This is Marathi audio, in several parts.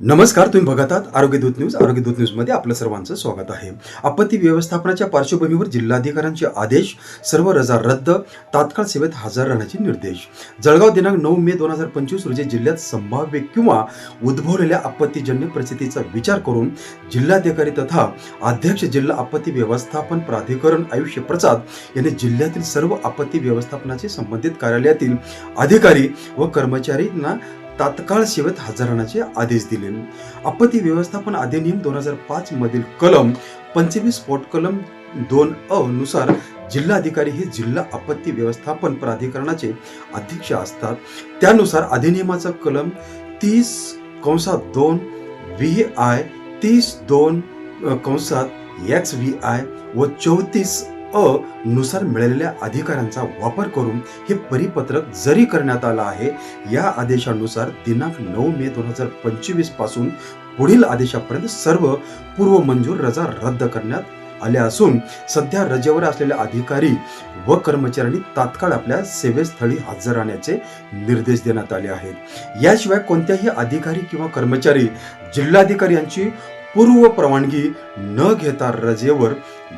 नमस्कार तुम्ही बघत आहात आरोग्य दूत न्यूज. आरोग्य दूत न्यूजमध्ये आपलं सर्वांचं स्वागत आहे. आपत्ती व्यवस्थापनाच्या पार्श्वभूमीवर जिल्हाधिकाऱ्यांचे आदेश सर्व रजा रद्द तात्काळ सेवेत हजर राहण्याचे निर्देश. जळगाव दिनांक नऊ मे दोन हजार पंचवीस रोजी जिल्ह्यात संभाव्य किंवा उद्भवलेल्या आपत्तीजन्य परिस्थितीचा विचार करून जिल्हाधिकारी तथा अध्यक्ष जिल्हा आपत्ती व्यवस्थापन प्राधिकरण आयुष्य प्रसाद यांनी जिल्ह्यातील सर्व आपत्ती व्यवस्थापनाचे संबंधित कार्यालयातील अधिकारी व कर्मचाऱ्यांना तात्काळ सेवेत हजर राहण्याचे आदेश दिले. आपत्ती व्यवस्थापन अधिनियम दोन हजार पाच मधील कलम पंचवीस स्फोट कलम दोन अ नुसार जिल्हाधिकारी हे जिल्हा आपत्ती व्यवस्थापन प्राधिकरणाचे अध्यक्ष असतात. त्यानुसार अधिनियमाचा कलम तीस कंसात दोन व्ही आय तीस दोन कंसात एक्स व्ही आय व चौतीस अ नुसार मिळालेल्या अधिकारांचा वापर करून हे परिपत्रक जरी करण्यात आलं आहे या आदेशानुसार दिनांक नऊ मे दोन हजार पंचवीसपासून पुढील आदेशापर्यंत सर्व पूर्व मंजूर रजा रद्द करण्यात आल्या असून सध्या रजेवर असलेले अधिकारी व कर्मचाऱ्यांनी तात्काळ आपल्या सेवेस्थळी हजर राहण्याचे निर्देश देण्यात आले आहेत. याशिवाय कोणत्याही अधिकारी किंवा कर्मचारी जिल्हाधिकारी यांची पूर्व परवानगी न घेता रजेवर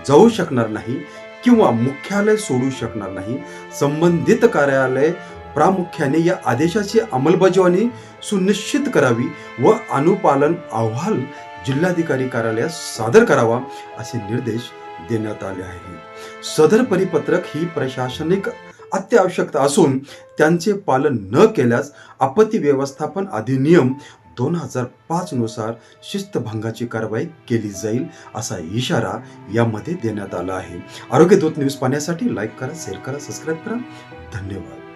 जाऊ शकणार नाही किंवा मुख्यालय सोडू शकणार नाही. संबंधित कार्यालय प्रामुख्याने या आदेशाची अंमलबजावणी सुनिश्चित करावी व अनुपालन अहवाल जिल्हाधिकारी कार्यालयात सादर करावा असे निर्देश देण्यात आले आहेत. सदर परिपत्रक ही प्रशासनिक अत्यावश्यकता असून त्यांचे पालन न केल्यास आपत्ती व्यवस्थापन अधिनियम दोन हजार पाच नुसार शिस्तभंगाची कारवाई केली जाईल असा इशारा यामध्ये देण्यात आला आहे. आरोग्य दूत न्यूज पाहण्यासाठी लाईक करा शेअर करा सबस्क्राईब करा. धन्यवाद.